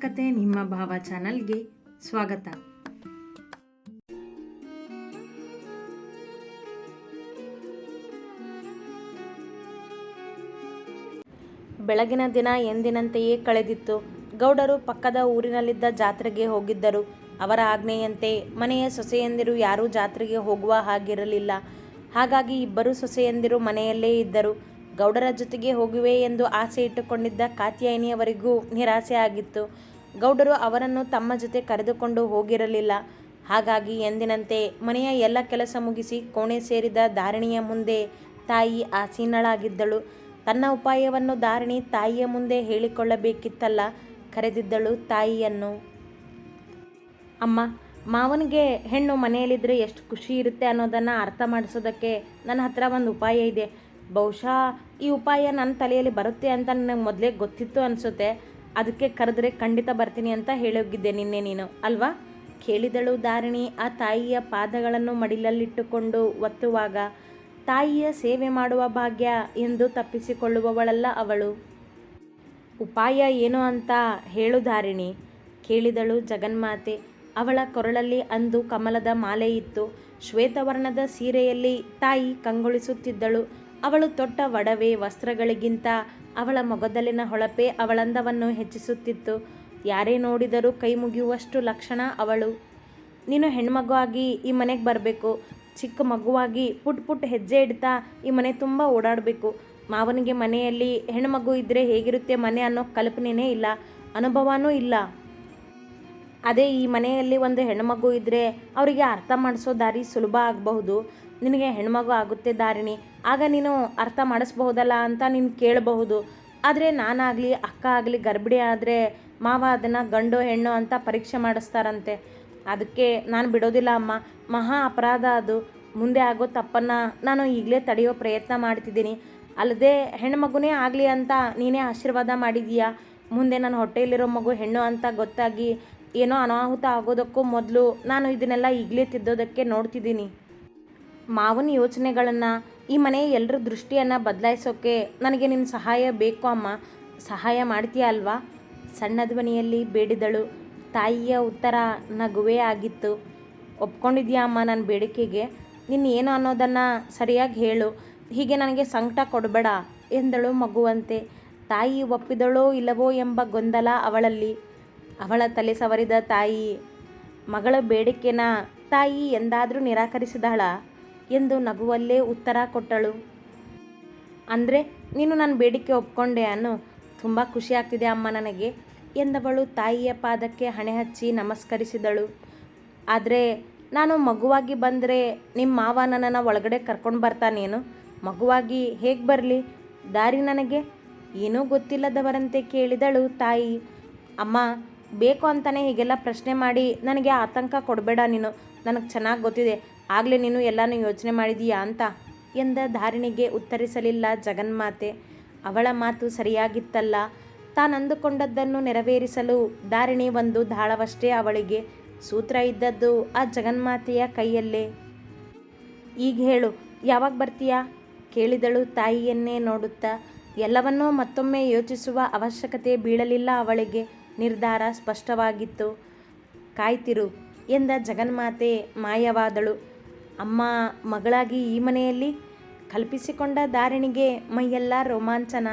ಕತೆ ನಿಮ್ಮ ಭಾವ ಚಾನಲ್ಗೆ ಸ್ವಾಗತ. ಬೆಳಗಿನ ದಿನ ಎಂದಿನಂತೆಯೇ ಕಳೆದಿತ್ತು. ಗೌಡರು ಪಕ್ಕದ ಊರಿನಲ್ಲಿದ್ದ ಜಾತ್ರೆಗೆ ಹೋಗಿದ್ದರು. ಅವರ ಆಜ್ಞೆಯಂತೆ ಮನೆಯ ಸೊಸೆಯಂದಿರು ಯಾರೂ ಜಾತ್ರೆಗೆ ಹೋಗುವ ಹಾಗಿರಲಿಲ್ಲ. ಹಾಗಾಗಿ ಇಬ್ಬರು ಸೊಸೆಯಂದಿರು ಮನೆಯಲ್ಲೇ ಇದ್ದರು. ಗೌಡರ ಜೊತೆಗೆ ಹೋಗುವೆ ಎಂದು ಆಸೆ ಇಟ್ಟುಕೊಂಡಿದ್ದ ಕಾತ್ಯಾಯಿನಿಯವರಿಗೂ ನಿರಾಸೆ ಆಗಿತ್ತು. ಗೌಡರು ಅವರನ್ನು ತಮ್ಮ ಜೊತೆ ಕರೆದುಕೊಂಡು ಹೋಗಿರಲಿಲ್ಲ. ಹಾಗಾಗಿ ಎಂದಿನಂತೆ ಮನೆಯ ಎಲ್ಲ ಕೆಲಸ ಮುಗಿಸಿ ಕೋಣೆ ಸೇರಿದ ಧಾರಣಿಯ ಮುಂದೆ ತಾಯಿ ಆಸೀನಳಾಗಿದ್ದಳು. ತನ್ನ ಉಪಾಯವನ್ನು ಧಾರಣಿ ತಾಯಿಯ ಮುಂದೆ ಹೇಳಿಕೊಳ್ಳಬೇಕಿತ್ತಲ್ಲ, ಕರೆದಿದ್ದಳು ತಾಯಿಯನ್ನು. ಅಮ್ಮ, ಮಾವನಿಗೆ ಹೆಣ್ಣು ಮನೆಯಲ್ಲಿದ್ದರೆ ಎಷ್ಟು ಖುಷಿ ಇರುತ್ತೆ ಅನ್ನೋದನ್ನು ಅರ್ಥ ಮಾಡಿಸೋದಕ್ಕೆ ನನ್ನ ಹತ್ರ ಒಂದು ಉಪಾಯ ಇದೆ. ಬಹುಶಃ ಈ ಉಪಾಯ ನನ್ನ ತಲೆಯಲ್ಲಿ ಬರುತ್ತೆ ಅಂತ ನನಗೆ ಮೊದಲೇ ಗೊತ್ತಿತ್ತು ಅನಿಸುತ್ತೆ? ಅದಕ್ಕೆ ಕರೆದ್ರೆ ಖಂಡಿತ ಬರ್ತೀನಿ ಅಂತ ಹೇಳೋಗಿದ್ದೆ ನಿನ್ನೆ ನೀನು, ಅಲ್ವಾ? ಕೇಳಿದಳು ಧಾರಿಣಿ, ಆ ತಾಯಿಯ ಪಾದಗಳನ್ನು ಮಡಿಲಲ್ಲಿಟ್ಟುಕೊಂಡು ಒತ್ತುವಾಗ, ತಾಯಿಯ ಸೇವೆ ಮಾಡುವ ಭಾಗ್ಯ ಎಂದು ತಪ್ಪಿಸಿಕೊಳ್ಳುವವಳಲ್ಲ ಅವಳು. ಉಪಾಯ ಏನು ಅಂತ ಹೇಳು ಧಾರಿಣಿ, ಕೇಳಿದಳು ಜಗನ್ಮಾತೆ. ಅವಳ ಕೊರಳಲ್ಲಿ ಅಂದು ಕಮಲದ ಮಾಲೆ ಇತ್ತು. ಶ್ವೇತವರ್ಣದ ಸೀರೆಯಲ್ಲಿ ತಾಯಿ ಕಂಗೊಳಿಸುತ್ತಿದ್ದಳು. ಅವಳು ತೊಟ್ಟ ಒಡವೆ ವಸ್ತ್ರಗಳಿಗಿಂತ ಅವಳ ಮೊಗದಲ್ಲಿನ ಹೊಳಪೆ ಅವಳಂದವನ್ನು ಹೆಚ್ಚಿಸುತ್ತಿತ್ತು. ಯಾರೇ ನೋಡಿದರೂ ಕೈ ಮುಗಿಯುವಷ್ಟು ಲಕ್ಷಣ ಅವಳು. ನೀನು ಹೆಣ್ಮಗು ಆಗಿ ಈ ಮನೆಗೆ ಬರಬೇಕು. ಚಿಕ್ಕ ಮಗುವಾಗಿ ಪುಟ್ ಪುಟ್ ಹೆಜ್ಜೆ ಇಡ್ತಾ ಈ ಮನೆ ತುಂಬ ಓಡಾಡಬೇಕು. ಮಾವನಿಗೆ ಮನೆಯಲ್ಲಿ ಹೆಣ್ಮಗು ಇದ್ದರೆ ಹೇಗಿರುತ್ತೆ ಮನೆ ಅನ್ನೋ ಕಲ್ಪನೆಯೇ ಇಲ್ಲ. ಅನುಭವನೂ ಇಲ್ಲ. ಅದೇ ಈ ಮನೆಯಲ್ಲಿ ಒಂದು ಹೆಣ್ಮಗು ಇದ್ದರೆ ಅವರಿಗೆ ಅರ್ಥ ಮಾಡಿಸೋ ದಾರಿ ಸುಲಭ ಆಗಬಹುದು. ನಿನಗೆ ಹೆಣ್ಮಗು ಆಗುತ್ತೆ ದಾರಿಣಿ, ಆಗ ನೀನು ಅರ್ಥ ಮಾಡಿಸ್ಬಹುದಲ್ಲ ಅಂತ ನೀನು ಕೇಳಬಹುದು. ಆದರೆ ನಾನಾಗಲಿ, ಅಕ್ಕ ಆಗಲಿ, ಗರ್ಭಿಣಿ ಆದರೆ ಮಾವ ಅದನ್ನು ಗಂಡು, ಹೆಣ್ಣು ಅಂತ ಪರೀಕ್ಷೆ ಮಾಡಿಸ್ತಾರಂತೆ. ಅದಕ್ಕೆ ನಾನು ಬಿಡೋದಿಲ್ಲ ಅಮ್ಮ. ಮಹಾ ಅಪರಾಧ ಅದು. ಮುಂದೆ ಆಗೋ ತಪ್ಪನ್ನು ನಾನು ಈಗಲೇ ತಡೆಯೋ ಪ್ರಯತ್ನ ಮಾಡ್ತಿದ್ದೀನಿ. ಅಲ್ಲದೆ ಹೆಣ್ಮಗುನೇ ಆಗಲಿ ಅಂತ ನೀನೇ ಆಶೀರ್ವಾದ ಮಾಡಿದೀಯಾ ಮುಂದೆ ನನ್ನ ಹೊಟ್ಟೆಯಲ್ಲಿರೋ ಮಗು ಹೆಣ್ಣು ಅಂತ ಗೊತ್ತಾಗಿ ಏನೋ ಅನಾಹುತ ಆಗೋದಕ್ಕೂ ಮೊದಲು ನಾನು ಇದನ್ನೆಲ್ಲ ಈಗಲೇ ತಿದ್ದೋದಕ್ಕೆ ನೋಡ್ತಿದ್ದೀನಿ. ಮಾವನ ಯೋಚನೆಗಳನ್ನು ಈ ಮನೆಯ ಎಲ್ಲರ ದೃಷ್ಟಿಯನ್ನು ಬದಲಾಯಿಸೋಕ್ಕೆ ನನಗೆ ನಿನ್ನ ಸಹಾಯ ಬೇಕು ಅಮ್ಮ. ಸಹಾಯ ಮಾಡ್ತೀಯ ಅಲ್ವಾ? ಸಣ್ಣ ಧ್ವನಿಯಲ್ಲಿ ಬೇಡಿದಳು. ತಾಯಿಯ ಉತ್ತರ ನಗುವೇ ಆಗಿತ್ತು. ಒಪ್ಕೊಂಡಿದ್ಯಾ ಅಮ್ಮ ನನ್ನ ಬೇಡಿಕೆಗೆ? ನೀನು ಏನು ಅನ್ನೋದನ್ನು ಸರಿಯಾಗಿ ಹೇಳು. ಹೀಗೆ ನನಗೆ ಸಂಕಟ ಕೊಡಬೇಡ ಎಂದಳು ಮಗುವಂತೆ. ತಾಯಿ ಒಪ್ಪಿದಳೋ ಇಲ್ಲವೋ ಎಂಬ ಗೊಂದಲ ಅವಳಲ್ಲಿ. ಅವಳ ತಲೆ ಸವರಿದ ತಾಯಿ, ಮಗಳ ಬೇಡಿಕೆನ ತಾಯಿ ಎಂದಾದರೂ ನಿರಾಕರಿಸಿದಳ? ಎಂದು ನಗುವಲ್ಲೇ ಉತ್ತರ ಕೊಟ್ಟಳು. ಅಂದರೆ ನೀನು ನನ್ನ ಬೇಡಿಕೆ ಒಪ್ಕೊಂಡೆ ಅನ್ನು? ತುಂಬ ಖುಷಿ ಆಗ್ತಿದೆ ಅಮ್ಮ ನನಗೆ, ಎಂದವಳು ತಾಯಿಯ ಪಾದಕ್ಕೆ ಹಣೆ ಹಚ್ಚಿ ನಮಸ್ಕರಿಸಿದಳು. ಆದರೆ ನಾನು ಮಗುವಾಗಿ ಬಂದರೆ ನಿಮ್ಮ ಮಾವ ನನ್ನನ್ನು ಒಳಗಡೆ ಕರ್ಕೊಂಡು ಬರ್ತಾನೇನು ಮಗುವಾಗಿ ಹೇಗೆ ಬರಲಿ? ದಾರಿ ನನಗೆ? ಏನೂ ಗೊತ್ತಿಲ್ಲದವರಂತೆ ಕೇಳಿದಳು ತಾಯಿ. ಅಮ್ಮ, ಬೇಕು ಅಂತಲೇ ಹೀಗೆಲ್ಲ ಪ್ರಶ್ನೆ ಮಾಡಿ ನನಗೆ ಆತಂಕ ಕೊಡಬೇಡ ನೀನು. ನನಗೆ ಚೆನ್ನಾಗಿ ಗೊತ್ತಿದೆ. ಆಗಲೇ ನೀನು ಎಲ್ಲನೂ ಯೋಚನೆ ಮಾಡಿದೀಯಾ ಅಂತ ಎಂದ ಧಾರಿಣಿಗೆ ಉತ್ತರಿಸಲಿಲ್ಲ ಜಗನ್ಮಾತೆ. ಅವಳ ಮಾತು ಸರಿಯಾಗಿತ್ತಲ್ಲ. ತಾನಂದುಕೊಂಡದ್ದನ್ನು ನೆರವೇರಿಸಲು ಧಾರಿಣಿ ಒಂದು ದಾಳವಷ್ಟೇ ಅವಳಿಗೆ ಸೂತ್ರ ಇದ್ದದ್ದು ಆ ಜಗನ್ಮಾತೆಯ ಕೈಯಲ್ಲೇ. ಈಗ ಹೇಳು, ಯಾವಾಗ ಬರ್ತೀಯಾ? ಕೇಳಿದಳು ತಾಯಿಯನ್ನೇ ನೋಡುತ್ತಾ. ಎಲ್ಲವನ್ನೂ ಮತ್ತೊಮ್ಮೆ ಯೋಚಿಸುವ ಅವಶ್ಯಕತೆ ಬೀಳಲಿಲ್ಲ ಅವಳಿಗೆ. ನಿರ್ಧಾರ ಸ್ಪಷ್ಟವಾಗಿತ್ತು. ಕಾಯ್ತಿರು ಎಂದ ಜಗನ್ಮಾತೆ ಮಾಯವಾದಳು. ಅಮ್ಮ ಮಗಳಾಗಿ ಈ ಮನೆಯಲ್ಲಿ ಕಲ್ಪಿಸಿಕೊಂಡ ದಾರಿಣಿಗೆ ಮೈಯೆಲ್ಲ ರೋಮಾಂಚನ.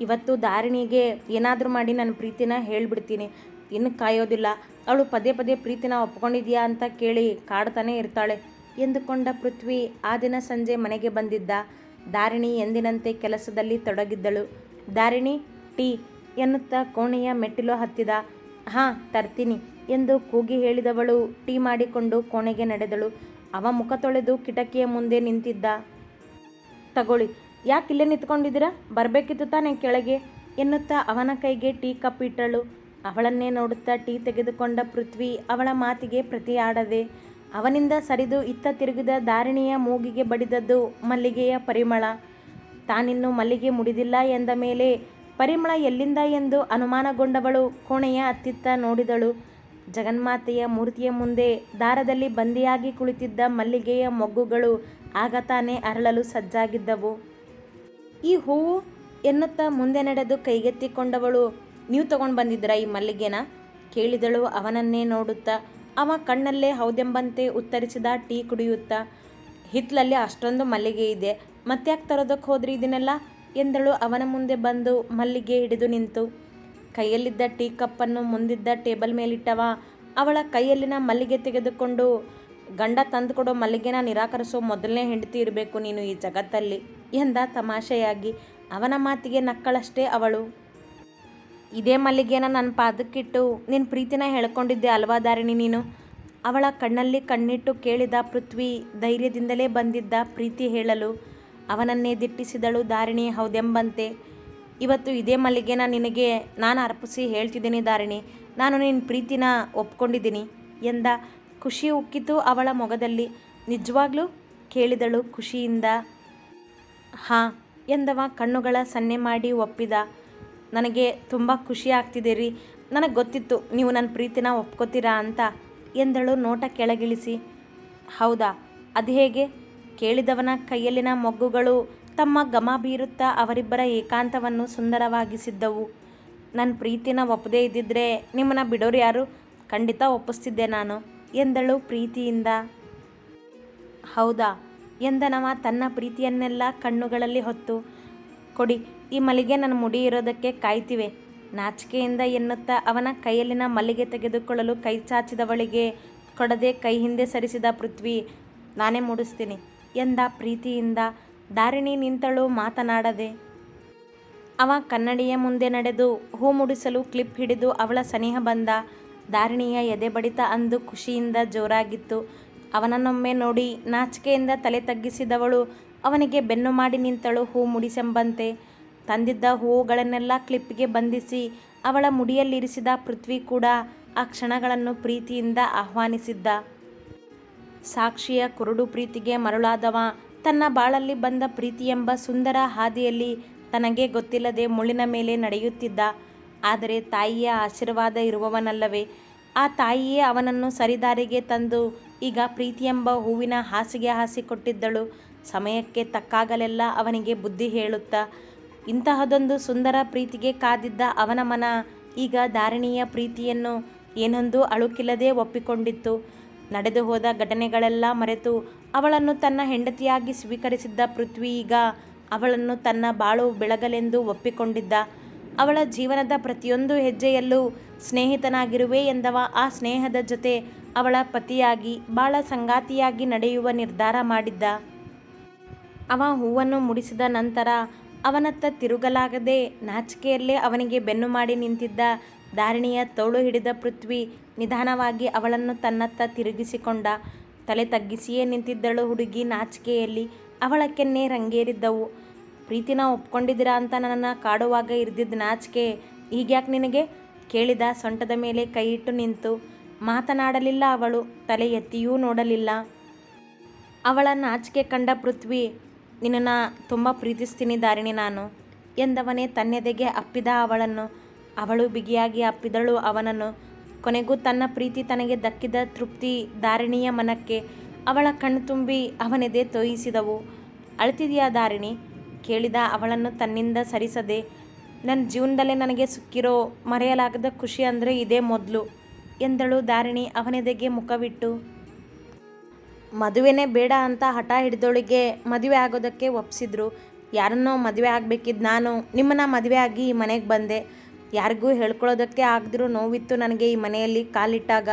ಇವತ್ತು ದಾರಿಣಿಗೆ ಏನಾದರೂ ಮಾಡಿ ನನ್ನ ಪ್ರೀತಿನ ಹೇಳಿಬಿಡ್ತೀನಿ. ಇನ್ನು ಕಾಯೋದಿಲ್ಲ. ಅವಳು ಪದೇ ಪದೇ ಪ್ರೀತಿನ ಒಪ್ಕೊಂಡಿದ್ಯಾ ಅಂತ ಕೇಳಿ ಕಾಡ್ತಾನೆ ಇರ್ತಾಳೆ. ಎಂದುಕೊಂಡ ಪೃಥ್ವಿ ಆ ದಿನ ಸಂಜೆ ಮನೆಗೆ ಬಂದಿದ್ದ. ದಾರಿಣಿ ಎಂದಿನಂತೆ ಕೆಲಸದಲ್ಲಿ ತೊಡಗಿದ್ದಳು. ದಾರಿಣಿ, ಟೀ ಎನ್ನುತ್ತಾ ಕೋಣೆಯ ಮೆಟ್ಟಿಲು ಹತ್ತಿದ. ಹಾಂ, ತರ್ತೀನಿ ಎಂದು ಕೂಗಿ ಹೇಳಿದವಳು ಟೀ ಮಾಡಿಕೊಂಡು ಕೋಣೆಗೆ ನಡೆದಳು. ಅವ ಮುಖ ತೊಳೆದು ಕಿಟಕಿಯ ಮುಂದೆ ನಿಂತಿದ್ದ. ತಗೊಳ್ಳಿ, ಯಾಕೆ ಇಲ್ಲೇ ನಿಂತ್ಕೊಂಡಿದ್ದೀರಾ? ಬರಬೇಕಿತ್ತು ತಾನೇ ಕೆಳಗೆ ಎನ್ನುತ್ತಾ ಅವನ ಕೈಗೆ ಟೀ ಕಪ್ ಇಟ್ಟಳು. ಅವಳನ್ನೇ ನೋಡುತ್ತಾ ಟೀ ತೆಗೆದುಕೊಂಡ ಪೃಥ್ವಿ ಅವಳ ಮಾತಿಗೆ ಪ್ರತಿಯಾಡದೆ ಅವನಿಂದ ಸರಿದು ಇತ್ತ ತಿರುಗಿದ ದಾರಿಣಿಯ ಮೂಗಿಗೆ ಬಡಿದದ್ದು ಮಲ್ಲಿಗೆಯ ಪರಿಮಳ. ತಾನಿನ್ನು ಮಲ್ಲಿಗೆ ಮುಡಿದಿಲ್ಲ ಎಂದ ಮೇಲೆ ಪರಿಮಳ ಎಲ್ಲಿಂದ ಎಂದು ಅನುಮಾನಗೊಂಡವಳು ಕೋಣೆಯ ಅತ್ತಿತ್ತ ನೋಡಿದಳು. ಜಗನ್ಮಾತೆಯ ಮೂರ್ತಿಯ ಮುಂದೆ ದಾರದಲ್ಲಿ ಬಂದಿಯಾಗಿ ಕುಳಿತಿದ್ದ ಮಲ್ಲಿಗೆಯ ಮೊಗ್ಗುಗಳು ಆಗ ತಾನೇ ಅರಳಲು ಸಜ್ಜಾಗಿದ್ದವು. ಈ ಹೂವು ಎನ್ನುತ್ತಾ ಮುಂದೆ ನಡೆದು ಕೈಗೆತ್ತಿಕೊಂಡವಳು, ನೀವು ತಗೊಂಡು ಬಂದಿದ್ರಾ ಈ ಮಲ್ಲಿಗೆನ? ಕೇಳಿದಳು ಅವನನ್ನೇ ನೋಡುತ್ತಾ. ಅವ ಕಣ್ಣಲ್ಲೇ ಹೌದೆಂಬಂತೆ ಉತ್ತರಿಸಿದ ಟೀ ಕುಡಿಯುತ್ತಾ, ಹಿತ್ಲಲ್ಲಿ ಅಷ್ಟೊಂದು ಮಲ್ಲಿಗೆ ಇದೆ, ಮತ್ತ್ಯಾಕೆ ತರೋದಕ್ಕೆ ಹೋದ್ರಿ ಇದನ್ನೆಲ್ಲ? ಎಂದಳು ಅವನ ಮುಂದೆ ಬಂದು ಮಲ್ಲಿಗೆ ಹಿಡಿದು ನಿಂತು. ಕೈಯಲ್ಲಿದ್ದ ಟೀ ಕಪ್ಪನ್ನು ಮುಂದಿದ್ದ ಟೇಬಲ್ ಮೇಲಿಟ್ಟವ. ಅವಳ ಕೈಯಲ್ಲಿನ ಮಲ್ಲಿಗೆ ತೆಗೆದುಕೊಂಡು, ಗಂಡ ತಂದುಕೊಡೋ ಮಲ್ಲಿಗೆನ ನಿರಾಕರಿಸೋ ಮೊದಲನೇ ಹೆಂಡತಿ ಇರಬೇಕು ನೀನು ಈ ಜಗತ್ತಲ್ಲಿ ಎಂದ ತಮಾಷೆಯಾಗಿ. ಅವನ ಮಾತಿಗೆ ನಕ್ಕಳಷ್ಟೇ ಅವಳು. ಇದೇ ಮಲ್ಲಿಗೆನ ನನ್ನ ಪಾದಕ್ಕಿಟ್ಟು ನಿನ್ನ ಪ್ರೀತಿನ ಹೇಳ್ಕೊಂಡಿದ್ದೆ ಅಲ್ವಾ ದಾರಿಣಿ ನೀನು? ಅವಳ ಕಣ್ಣಲ್ಲಿ ಕಣ್ಣಿಟ್ಟು ಕೇಳಿದ ಪೃಥ್ವಿ ಧೈರ್ಯದಿಂದಲೇ ಬಂದಿದ್ದ ಪ್ರೀತಿ ಹೇಳಲು ಅವನನ್ನೇ ದಿಟ್ಟಿಸಿದಳು ದಾರಿಣಿ ಹೌದೆಂಬಂತೆ. ಇವತ್ತು ಇದೇ ಮಲ್ಲಿಗೆನ ನಿನಗೆ ನಾನು ಅರ್ಪಿಸಿ ಹೇಳ್ತಿದ್ದೀನಿ ದಾರಿಣಿ. ನಾನು ನಿನ್ನ ಪ್ರೀತಿನ ಒಪ್ಕೊಂಡಿದ್ದೀನಿ. ಎಂದ, ಖುಷಿ ಉಕ್ಕಿತು ಅವಳ ಮೊಗದಲ್ಲಿ. ನಿಜವಾಗ್ಲೂ ಕೇಳಿದಳು ಖುಷಿಯಿಂದ. ಹಾಂ, ಎಂದವ ಕಣ್ಣುಗಳ ಸನ್ನೆ ಮಾಡಿ ಒಪ್ಪಿದ. ನನಗೆ ತುಂಬ ಖುಷಿ ಆಗ್ತಿದೆ ರೀ. ನನಗೆ ಗೊತ್ತಿತ್ತು ನೀವು ನನ್ನ ಪ್ರೀತಿನ ಒಪ್ಕೋತೀರಾ ಅಂತ ಎಂದಳು ನೋಟ ಕೆಳಗಿಳಿಸಿ. ಹೌದಾ, ಅದು ಹೇಗೆ? ಕೇಳಿದವನ ಕೈಯಲ್ಲಿನ ಮೊಗ್ಗುಗಳು ತಮ್ಮ ಗಮ ಬೀರುತ್ತಾ ಅವರಿಬ್ಬರ ಏಕಾಂತವನ್ನು ಸುಂದರವಾಗಿಸಿದ್ದವು. ನನ್ನ ಪ್ರೀತಿನ ಒಪ್ಪದೇ ಇದ್ದಿದ್ರೆ ನಿಮ್ಮನ್ನ ಬಿಡೋರು ಯಾರು? ಖಂಡಿತ ಒಪ್ಪಿಸ್ತಿದ್ದೆ ನಾನು, ಎಂದಳು ಪ್ರೀತಿಯಿಂದ. ಹೌದಾ? ಎಂದನವ ತನ್ನ ಪ್ರೀತಿಯನ್ನೆಲ್ಲ ಕಣ್ಣುಗಳಲ್ಲಿ ಹೊತ್ತು. ಕೊಡಿ, ಈ ಮಲ್ಲಿಗೆ ನನ್ನ ಮುಡಿ ಇರೋದಕ್ಕೆ ಕಾಯ್ತಿವೆ. ನಾಚಿಕೆಯಿಂದ ಎನ್ನುತ್ತಾ ಅವನ ಕೈಯಲ್ಲಿನ ಮಲ್ಲಿಗೆ ತೆಗೆದುಕೊಳ್ಳಲು ಕೈ ಚಾಚಿದವಳಿಗೆ ಕೊಡದೆ ಕೈ ಹಿಂದೆ ಸರಿಸಿದ ಪೃಥ್ವಿ, ನಾನೇ ಮೂಡಿಸ್ತೀನಿ, ಎಂದ ಪ್ರೀತಿಯಿಂದ. ದಾರಿಣಿ ನಿಂತಳು ಮಾತನಾಡದೆ. ಅವ ಕನ್ನಡಿಯ ಮುಂದೆ ನಡೆದು ಹೂ ಮುಡಿಸಲು ಕ್ಲಿಪ್ ಹಿಡಿದು ಅವಳ ಸನಿಹ ಬಂದ. ದಾರಿಣಿಯ ಎದೆ ಬಡಿತ ಅಂದು ಖುಷಿಯಿಂದ ಜೋರಾಗಿತ್ತು. ಅವನನ್ನೊಮ್ಮೆ ನೋಡಿ ನಾಚಿಕೆಯಿಂದ ತಲೆ ತಗ್ಗಿಸಿದವಳು ಅವನಿಗೆ ಬೆನ್ನು ಮಾಡಿ ನಿಂತಳು ಹೂ ಮುಡಿಸೆಂಬಂತೆ. ತಂದಿದ್ದ ಹೂವುಗಳನ್ನೆಲ್ಲ ಕ್ಲಿಪ್ಗೆ ಬಂಧಿಸಿ ಅವಳ ಮುಡಿಯಲ್ಲಿರಿಸಿದ ಪೃಥ್ವಿ ಕೂಡ ಆ ಕ್ಷಣಗಳನ್ನು ಪ್ರೀತಿಯಿಂದ ಆಹ್ವಾನಿಸಿದ್ದ. ಸಾಕ್ಷಿಯ ಕುರುಡು ಪ್ರೀತಿಗೆ ಮರುಳಾದವ ತನ್ನ ಬಾಳಲ್ಲಿ ಬಂದ ಪ್ರೀತಿ ಎಂಬ ಸುಂದರ ಹಾದಿಯಲ್ಲಿ ತನಗೆ ಗೊತ್ತಿಲ್ಲದೆ ಮುಳ್ಳಿನ ಮೇಲೆ ನಡೆಯುತ್ತಿದ್ದ. ಆದರೆ ತಾಯಿಯ ಆಶೀರ್ವಾದ ಇರುವವನಲ್ಲವೇ? ಆ ತಾಯಿಯೇ ಅವನನ್ನು ಸರಿದಾರಿಗೆ ತಂದು ಈಗ ಪ್ರೀತಿ ಎಂಬ ಹೂವಿನ ಹಾಸಿಗೆ ಹಾಸಿಕೊಟ್ಟಿದ್ದಳು. ಸಮಯಕ್ಕೆ ತಕ್ಕಾಗಲೆಲ್ಲ ಅವನಿಗೆ ಬುದ್ಧಿ ಹೇಳುತ್ತಾ, ಇಂತಹದೊಂದು ಸುಂದರ ಪ್ರೀತಿಗೆ ಕಾದಿದ್ದ ಅವನ ಮನ ಈಗ ಧಾರಣೀಯ ಪ್ರೀತಿಯನ್ನು ಏನೊಂದು ಅಳುಕಿಲ್ಲದೆ ಒಪ್ಪಿಕೊಂಡಿತ್ತು. ನಡೆದು ಹೋದ ಘಟನೆಗಳೆಲ್ಲ ಮರೆತು ಅವಳನ್ನು ತನ್ನ ಹೆಂಡತಿಯಾಗಿ ಸ್ವೀಕರಿಸಿದ್ದ ಪೃಥ್ವಿ ಈಗ ಅವಳನ್ನು ತನ್ನ ಬಾಳು ಬೆಳಗಲೆಂದು ಒಪ್ಪಿಕೊಂಡಿದ್ದ. ಅವಳ ಜೀವನದ ಪ್ರತಿಯೊಂದು ಹೆಜ್ಜೆಯಲ್ಲೂ ಸ್ನೇಹಿತನಾಗಿರುವೆ ಎಂದವ. ಆ ಸ್ನೇಹದ ಜೊತೆ ಅವಳ ಪತಿಯಾಗಿ, ಬಾಳ ಸಂಗಾತಿಯಾಗಿ ನಡೆಯುವ ನಿರ್ಧಾರ ಮಾಡಿದ್ದ. ಅವ ಹೂವನ್ನು ಮುಡಿಸಿದ ನಂತರ ಅವನತ್ತ ತಿರುಗಲಾಗದೆ ನಾಚಿಕೆಯಲ್ಲೇ ಅವನಿಗೆ ಬೆನ್ನು ಮಾಡಿ ನಿಂತಿದ್ದ ದಾರಿಣಿಯ ತೋಳು ಹಿಡಿದ ಪೃಥ್ವಿ ನಿಧಾನವಾಗಿ ಅವಳನ್ನು ತನ್ನತ್ತ ತಿರುಗಿಸಿಕೊಂಡ. ತಲೆ ತಗ್ಗಿಸಿಯೇ ನಿಂತಿದ್ದಳು ಹುಡುಗಿ ನಾಚಿಕೆಯಲ್ಲಿ. ಅವಳ ಕೆನ್ನೆ ರಂಗೇರಿದ್ದವು. ಪ್ರೀತಿನ ಒಪ್ಕೊಂಡಿದ್ದೀರಾ ಅಂತ ನನ್ನನ್ನು ಕಾಡುವಾಗ ಇರ್ದಿದ್ದ ನಾಚಿಕೆ. ಈಗ್ಯಾಕೆ ನಿನಗೆ? ಕೇಳಿದ ಸೊಂಟದ ಮೇಲೆ ಕೈಯಿಟ್ಟು ನಿಂತು. ಮಾತನಾಡಲಿಲ್ಲ ಅವಳು. ತಲೆ ಎತ್ತಿಯೂ ನೋಡಲಿಲ್ಲ. ಅವಳ ನಾಚಿಕೆ ಕಂಡ ಪೃಥ್ವಿ, ನಿನ್ನನ್ನು ತುಂಬ ಪ್ರೀತಿಸ್ತೀನಿ ದಾರಿಣಿ ನಾನು ಎಂದವನೇ ತನ್ನೆದೆಗೆ ಅಪ್ಪಿದ ಅವಳನ್ನು. ಅವಳು ಬಿಗಿಯಾಗಿ ಅಪ್ಪಿದಳು. ಅವನನ್ನು ಕೊನೆಗೂ ತನ್ನ ಪ್ರೀತಿ ತನಗೆ ದಕ್ಕಿದ ತೃಪ್ತಿ ದಾರಿಣಿಯ ಮನಕ್ಕೆ ಅವಳ ಕಣ್ಣು ತುಂಬಿ ಅವನೆದೆ ತೋಯಿಸಿದವು. ಅಳ್ತಿದೆಯಾ ದಾರಿಣಿ ಕೇಳಿದ ಅವಳನ್ನು ತನ್ನಿಂದ ಸರಿಸದೆ ನನ್ನ ಜೀವನದಲ್ಲೇ ನನಗೆ ಸಿಕ್ಕಿರೋ ಮರೆಯಲಾಗದ ಖುಷಿ ಅಂದರೆ ಇದೇ ಮೊದಲು ಎಂದಳು ದಾರಿಣಿ ಅವನೆದೆಗೆ ಮುಖವಿಟ್ಟು. ಮದುವೆನೇ ಬೇಡ ಅಂತ ಹಠ ಹಿಡಿದೊಳಿಗೆ ಮದುವೆ ಆಗೋದಕ್ಕೆ ಒಪ್ಸಿದ್ರು. ಯಾರನ್ನೋ ಮದುವೆ ಆಗಬೇಕಿದ್ದು ನಾನು. ನಿಮ್ಮನ್ನ ಮದುವೆ ಆಗಿ ಮನೆಗೆ ಬಂದೆ. ಯಾರಿಗೂ ಹೇಳ್ಕೊಳ್ಳೋದಕ್ಕೆ ಆಗದಿರೋ ನೋವಿತ್ತು ನನಗೆ ಈ ಮನೆಯಲ್ಲಿ ಕಾಲಿಟ್ಟಾಗ.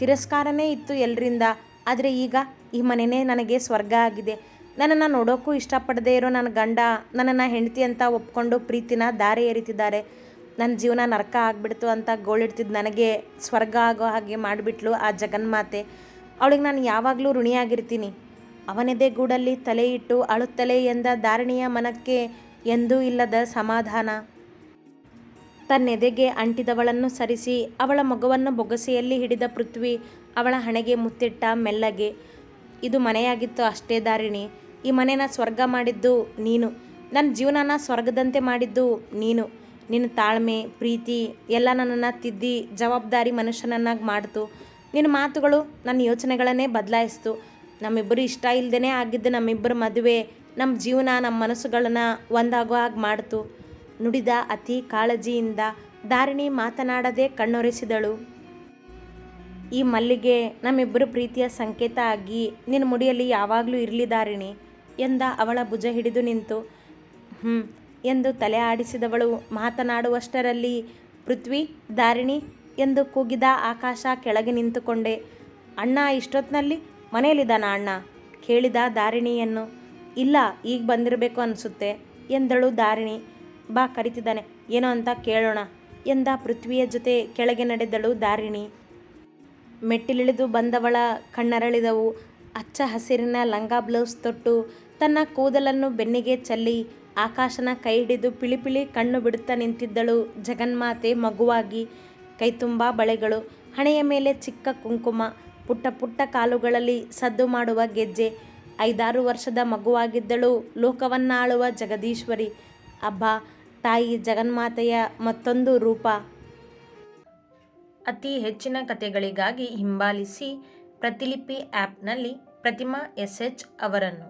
ತಿರಸ್ಕಾರನೇ ಇತ್ತು ಎಲ್ಲರಿಂದ ಆದರೆ ಈಗ ಈ ಮನೆಯೇ ನನಗೆ ಸ್ವರ್ಗ ಆಗಿದೆ. ನನ್ನನ್ನು ನೋಡೋಕ್ಕೂ ಇಷ್ಟಪಡದೇ ಇರೋ ನನ್ನ ಗಂಡ, ನನ್ನನ್ನು ಹೆಂಡತಿ ಅಂತ ಒಪ್ಕೊಂಡು ಪ್ರೀತಿನ ದಾರಿ ಎರಿತಿದ್ದಾರೆ ನನ್ನ ಜೀವನ ನರಕ ಆಗಿಬಿಡ್ತು ಅಂತ ಗೋಳಿಡ್ತಿದ್ದು ನನಗೆ ಸ್ವರ್ಗ ಆಗೋ ಹಾಗೆ ಮಾಡಿಬಿಟ್ಲು ಆ ಜಗನ್ಮಾತೆ. ಅವಳಿಗೆ ನಾನು ಯಾವಾಗಲೂ ಋಣಿಯಾಗಿರ್ತೀನಿ. ಅವನೆದೆ ಗೂಡಲ್ಲಿ ತಲೆ ಇಟ್ಟು ಅಳುತ್ತಲೇ ಎಂದ ಧಾರಣಿಯ ಮನಕ್ಕೆ ಎಂದೂ ಇಲ್ಲದ ಸಮಾಧಾನ. ತನ್ನೆದೆಗೆ ಅಂಟಿದವಳನ್ನು ಸರಿಸಿ ಅವಳ ಮಗುವನ್ನು ಬೊಗಸೆಯಲ್ಲಿ ಹಿಡಿದ ಪೃಥ್ವಿ ಅವಳ ಹಣೆಗೆ ಮುತ್ತಿಟ್ಟ ಮೆಲ್ಲಗೆ, ಇದು ಮನೆಯಾಗಿತ್ತು ಅಷ್ಟೇ ದಾರಿಣಿ, ಈ ಮನೆನ ಸ್ವರ್ಗ ಮಾಡಿದ್ದು ನೀನು ನನ್ನ ಜೀವನನ ಸ್ವರ್ಗದಂತೆ ಮಾಡಿದ್ದು ನೀನು ನಿನ್ನ ತಾಳ್ಮೆ, ಪ್ರೀತಿ ಎಲ್ಲ ನನ್ನನ್ನು ತಿದ್ದಿ ಜವಾಬ್ದಾರಿ ಮನುಷ್ಯನನ್ನಾಗಿ ಮಾಡ್ತು ನಿನ್ನ ಮಾತುಗಳು ನನ್ನ ಯೋಚನೆಗಳನ್ನೇ ಬದಲಾಯಿಸ್ತು, ನಮ್ಮಿಬ್ಬರು ಇಷ್ಟ ಇಲ್ಲದೇ ಆಗಿದ್ದು ನಮ್ಮಿಬ್ಬರ ಮದುವೆ ನಮ್ಮ ಜೀವನ ನಮ್ಮ ಮನಸ್ಸುಗಳನ್ನ ಒಂದಾಗೋ ಹಾಗೆ ಮಾಡ್ತು ನುಡಿದ ಅತಿ ಕಾಳಜಿಯಿಂದ ಧಾರಿಣಿ ಮಾತನಾಡದೆ ಕಣ್ಣೊರೆಸಿದಳು. ಈ ಮಲ್ಲಿಗೆ ನಮ್ಮಿಬ್ಬರು ಪ್ರೀತಿಯ ಸಂಕೇತ ಆಗಿ ನಿನ್ನ ಮುಡಿಯಲ್ಲಿ ಯಾವಾಗಲೂ ಇರಲಿ ಧಾರಿಣಿ ಎಂದ ಅವಳ ಭುಜ ಹಿಡಿದು ನಿಂತು. ಹ್ಞೂ ಎಂದು ತಲೆ ಆಡಿಸಿದವಳು ಮಾತನಾಡುವಷ್ಟರಲ್ಲಿ ಪೃಥ್ವಿ, ಧಾರಿಣಿ ಎಂದು ಕೂಗಿದ ಆಕಾಶ ಕೆಳಗೆ ನಿಂತುಕೊಂಡೆ. ಅಣ್ಣ ಇಷ್ಟೊತ್ತಿನಲ್ಲಿ ಮನೆಯಲ್ಲಿದ್ದಾನ ಅಣ್ಣ? ಕೇಳಿದ ದಾರಿಣಿಯನ್ನು ಇಲ್ಲ, ಈಗ ಬಂದಿರಬೇಕು ಅನಿಸುತ್ತೆ ಎಂದಳು ದಾರಿಣಿ ಬಾ ಕರಿತಿದ್ದಾನೆ. ಏನೋ ಅಂತ ಕೇಳೋಣ ಎಂದ ಪೃಥ್ವಿಯ ಜೊತೆ ಕೆಳಗೆ ನಡೆದಳು ದಾರಿಣಿ. ಮೆಟ್ಟಿಲಿಳಿದು ಬಂದವಳ ಕಣ್ಣರಳಿದವು. ಅಚ್ಚ ಹಸಿರಿನ ಲಂಗ ಬ್ಲೌಸ್ ತೊಟ್ಟು ತನ್ನ ಕೂದಲನ್ನು ಬೆನ್ನಿಗೆ ಚೆಲ್ಲಿ ಆಕಾಶನ ಕೈ ಹಿಡಿದು ಪಿಳಿಪಿಳಿ ಕಣ್ಣು ಬಿಡುತ್ತಾ ನಿಂತಿದ್ದಳು ಜಗನ್ಮಾತೆ ಮಗುವಾಗಿ. ಕೈತುಂಬ ಬಳೆಗಳು, ಹಣೆಯ ಮೇಲೆ ಚಿಕ್ಕ ಕುಂಕುಮ, ಪುಟ್ಟ ಪುಟ್ಟ ಕಾಲುಗಳಲ್ಲಿ ಸದ್ದು ಮಾಡುವ ಗೆಜ್ಜೆ, ಐದಾರು ವರ್ಷದ ಮಗುವಾಗಿದ್ದಳು ಲೋಕವನ್ನಾಳುವ ಜಗದೀಶ್ವರಿ. ಅಬ್ಬಾ ತಾಯಿ ಜಗನ್ಮಾತೆಯ ಮತ್ತೊಂದು ರೂಪ. ಅತಿ ಹೆಚ್ಚಿನ ಕಥೆಗಳಿಗಾಗಿ ಹಿಂಬಾಲಿಸಿ ಪ್ರತಿಲಿಪಿ ಆ್ಯಪ್ನಲ್ಲಿ ಪ್ರತಿಮಾ ಎಸ್ ಎಚ್ ಅವರನ್ನು.